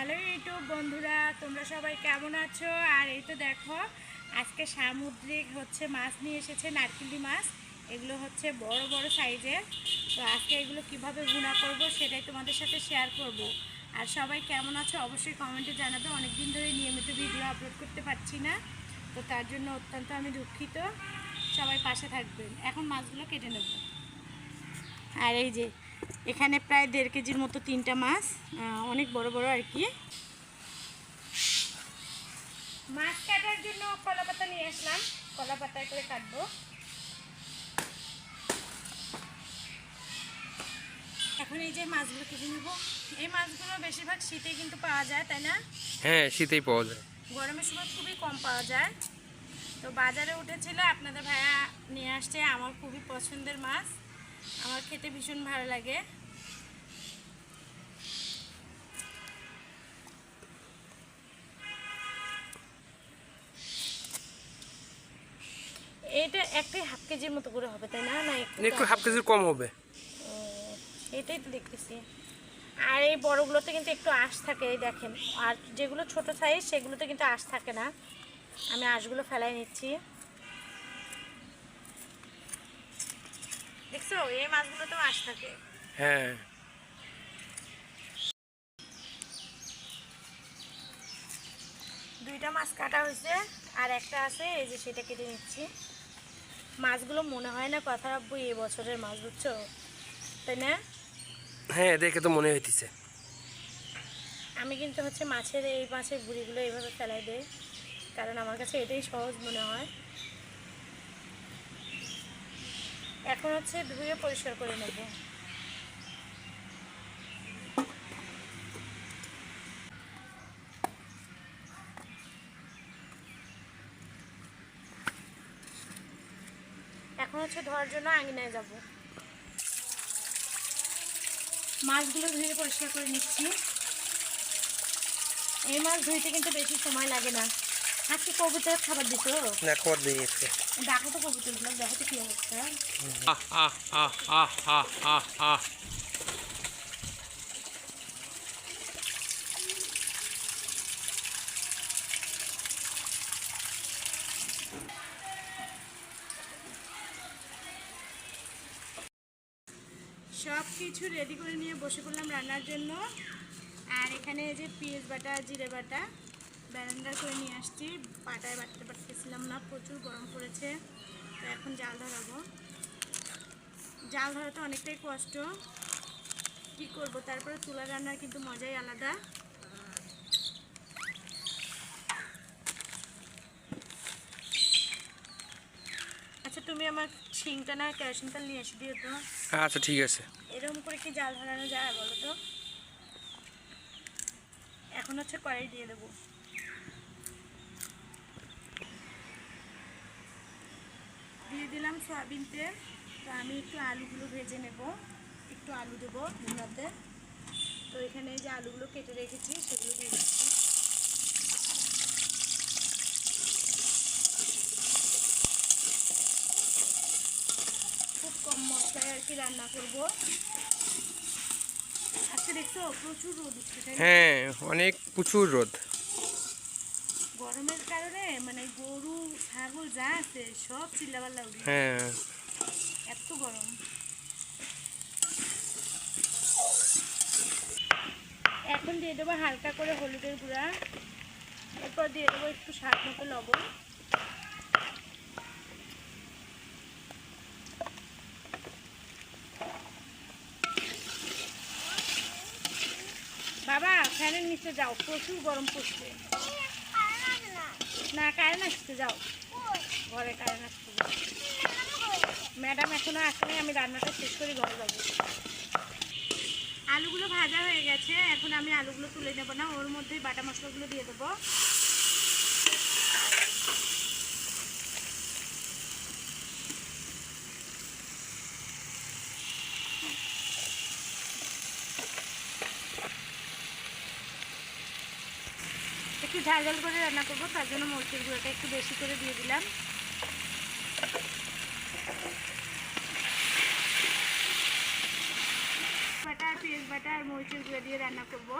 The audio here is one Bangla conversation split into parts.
হ্যালো ইউটিউব বন্ধুরা, তোমরা সবাই কেমন আছো? আর এই তো দেখো, আজকে সামুদ্রিক হচ্ছে মাছ নিয়ে এসেছে, নারকেলি মাছ। এগুলো হচ্ছে বড় বড় সাইজের। তো আজকে এগুলো কীভাবে গুণা করব সেটাই তোমাদের সাথে শেয়ার করব। আর সবাই কেমন আছো অবশ্যই কমেন্টে জানাবে। অনেক দিন ধরে নিয়মিত ভিডিও আপলোড করতে পারছি না। তো তার জন্য অত্যন্ত আমি দুঃখিত। সবাই পাশে থাকবেন। এখন মাছগুলো কেটে নেব। আর এই যে এখানে প্রায় দেড় কেজির মতো তিনটা মাছ অনেক বড় বড় আর কি। মাছ কাটার জন্য কলা পাতা নিয়ে আসলাম। কলা পাতায় করে কাটবো। এখন এই যে মাছগুলো কেটে নেব। এই মাছগুলো বেশিরভাগ শীতে কিন্তু পাওয়া যায় তাই না? হ্যাঁ শীতেই পাওয়া যায়। গরমের সময় খুবই কম পাওয়া যায়। তো বাজারে উঠেছিল আপনাদের ভাইয়া নিয়ে আসছে আমার খুবই পছন্দের মাছ। আমার খেতে ভীষণ ভালো লাগে। এটা একটাই হাফ কেজির মতো করে হবে তাই না? না একটু হাফ কেজির কম হবে। এটাই তো দেখতেছি। আর এই বড়গুলোতে কিন্তু একটু আঁশ থাকে এই দেখেন। আর যেগুলো ছোট সাইজ সেগুলোতে কিন্তু আঁশ থাকে না। আমি আঁশগুলো ফেলাই নিচ্ছি। দেখছ? এই মাছগুলোতেও আঁশ থাকে। হ্যাঁ। দুইটা মাছ কাটা হয়েছে আর একটা আছে এই যে সেটা কেটে নিচ্ছি। মাছগুলো মনে হয় না কথা রাখব এই বছরের মাছ বুঝছ? তাই না? হ্যাঁ দেখে তো মনে হইতেছে। আমি কিন্তু হচ্ছে মাছের এই মাছের বুড়িগুলো এইভাবে ফেলাই দেই কারণ আমার কাছে এটাই সহজ মনে হয়। এখন হচ্ছে ধুয়ে পরিষ্কার করে নেব। এখন হচ্ছে ধোয়ার জন্য আঙিনায় যাব। মাছগুলো ধুয়ে পরিষ্কার করে নিচ্ছি। এই মাছ ধুইতে কিন্তু বেশি সময় লাগে না। আজকে কবুতর খাবার না দেখো তো কবুতরগুলো দেখো তো কি অবস্থা। সব কিছু রেডি করে নিয়ে বসে পড়লাম রান্নার জন্য। আর এখানে এই যে পেঁয়াজ বাটা জিরে বাটা। ব্যালেন্ডার করে নিয়ে আসছি। পাটায় বাটতে পারতেছিলাম না প্রচুর গরম পড়েছে। তো এখন জাল ধরাবো। জাল ধরাতে অনেকটাই কষ্ট। কি করব? তারপরে চুলা রান্নার কিন্তু মজাই আলাদা। আচ্ছা তুমি আমার শিংটা না কেরোসিন তেল নিয়ে এসে দিও তো। আচ্ছা ঠিক আছে। এরকম করে কি জাল ধরানো যায় বলো তো? এখন হচ্ছে কড়াই দিয়ে দেবো। দিয়ে দিলাম সয়াবিন তেল। তো আমি একটু আলুগুলো ভেজে নেব। একটু আলু দেবো ভুনাতে তো এখানে যে আলুগুলো কেটে রেখেছি, সেগুলো দিয়ে দিচ্ছি। খুব কম মশলায় আর কি রান্না করব। আজকে দেখছ প্রচুর রোদ হ্যাঁ অনেক প্রচুর রোদ। কারণে মানে গরু ছাগল যা আছে সব চিল্লাপাল্লা উঠে হ্যাঁ। এত গরম। এখন দিয়ে দেবো হালকা করে হলুদের গুঁড়া। এরপর দিয়ে দেবো একটু স্বাদ মতো লবণ। বাবা ফ্যানের নিচে যাও প্রচুর গরম পড়ছে। না, কারেন্ট আসতে যাও। ঘরে কারেন্ট আসতে যাও ম্যাডাম এখনও আসেনি, আমি রান্নাটা শেষ করে ঘরে যাব। আলুগুলো ভাজা হয়ে গেছে, এখন আমি আলুগুলো তুলে নেব না, ওর মধ্যেই বাটা মশলাগুলো দিয়ে দেবো। ঝাল ঝাল করে রান্না করব, তার জন্য মরিচের গুঁড়োটা একটু বেশি করে দিয়ে দিলাম। বাটা আর পেঁয়াজ বাটা আর মরিচের গুঁড়ো দিয়ে রান্না করব।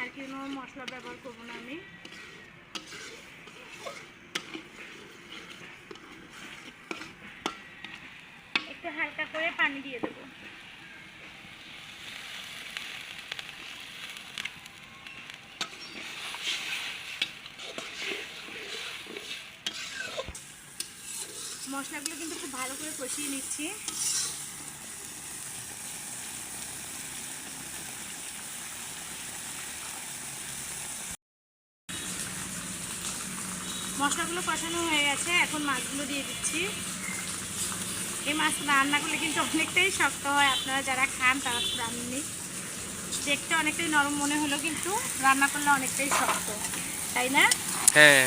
আর কোনো মশলা ব্যবহার করব না আমি। একটু হালকা করে পানি দিয়ে দেবো। মশলাগুলো কিন্তু খুব ভালো করে কষিয়ে নিচ্ছি। মশলাগুলো কষানো হয়ে গেছে, এখন মাছগুলো দিয়ে দিচ্ছি। এই মাছ রান্না করলে কিন্তু অনেকটাই শক্ত হয়, আপনারা যারা খান তারা জানেননি দেখতে অনেকটাই নরম মনে হলো কিন্তু রান্না করলে অনেকটাই শক্ত, তাই না? হ্যাঁ।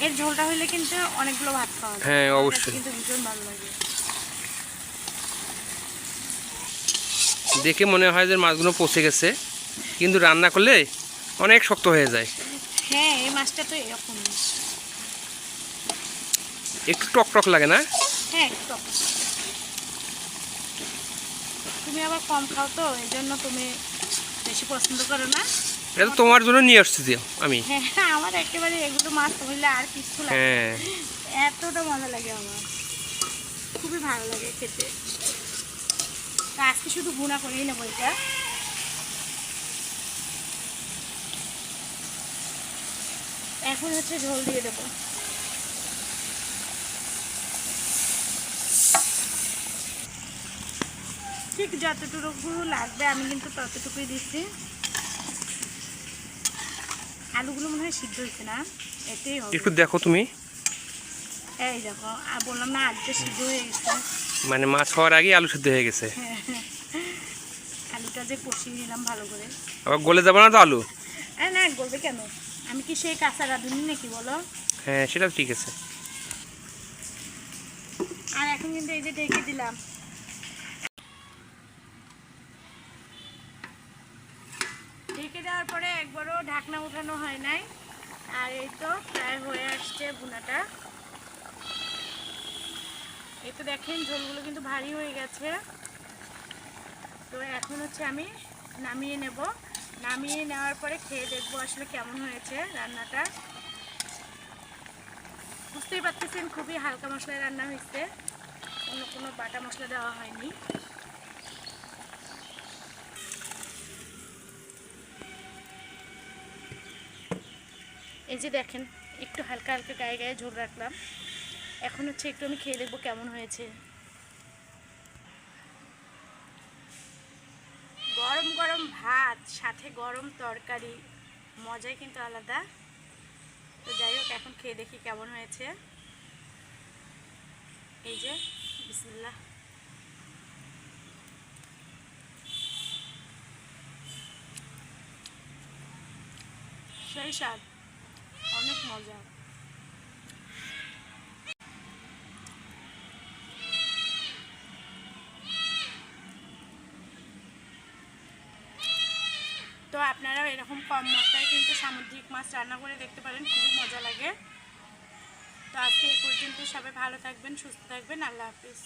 এর ঝোলটা হলে কিন্তু অনেকগুলো ভাত খাওয়া হ্যাঁ, অবশ্যই। কিন্তু ভীষণ ভালো লাগে। দেখে মনে হয় যে মাছগুলো পচে গেছে কিন্তু রান্না করলে অনেক শক্ত হয়ে যায়। হ্যাঁ এই মাছটা তো এরকম। একটু টক টক লাগে না? হ্যাঁ টক। তুমি আবার কম খাও তো এই জন্য তুমি বেশি পছন্দ করো না? এটা তো তোমার জন্য নিয়ে আসছি আমি। হ্যাঁ আমার একেবারে এগুলো মাছ হইলে আর কিছু লাগে হ্যাঁ। এতটা মজা লাগে আমার। খুবই ভালো লাগে খেতে। আজকে শুধু ভুনা করেই নেব এটা। এখন হচ্ছে ঝোল দিয়ে দেবো। ঠিক যতটুকু লাগবে আমি কিন্তু ততটুকুই দিচ্ছি। আলুগুলো মনে হয় সিদ্ধ হয়েছে না? এতেই হবে। একটু দেখো তুমি। এই দেখো আর বললাম না আজকে সিদ্ধ হয়ে গেছে। মানে মাছ হওয়ার আগে আলু সিদ্ধ হয়ে গেছে। আলুটা যে কষিয়ে নিলাম ভালো করে। আবার গলে যাবে না তো আলু? আরে না বলবে কেন? আমি কি সেই কাঁচা রাঁধুনি নাকি বলো? হ্যাঁ সেটা ঠিক আছে। আর এখন কিন্তু এই যে ঢেকে দিলাম। ঢেকে দেওয়ার পরে একবারও ঢাকনা উঠানো হয় নাই। আর এই তো প্রায় হয়ে আসছে বুনাটা এই তো দেখেন, ঝোলগুলো কিন্তু ভারী হয়ে গেছে। তো এখন হচ্ছে আমি নামিয়ে নেব। নামিয়ে নেওয়ার পরে খেয়ে দেখব আসলে কেমন হয়েছে রান্নাটা। বুঝতেই পারতেছেন, খুবই হালকা মশলায় রান্না হয়েছে। অন্য কোনো বাটা মশলা দেওয়া হয়নি। এই যে দেখেন, একটু হালকা হালকা গায়ে গায়ে ঝোল রাখলাম। এখন হচ্ছে একটু আমি খেয়ে দেখব কেমন হয়েছে। গরম গরম ভাত, সাথে গরম তরকারি, মজাই কিন্তু আলাদা। তো যাই হোক, এখন খেয়ে দেখি কেমন হয়েছে। এই যে, বিসমিল্লাহ। সেই মজা। তো আপনারাও এরকম কম মশলায় কিন্তু সামুদ্রিক মাছ রান্না করে দেখতে পারেন, খুবই মজা লাগে। তো আজকে এই পর্যন্ত সবাই ভালো থাকবেন, সুস্থ থাকবেন, আল্লাহ হাফিজ।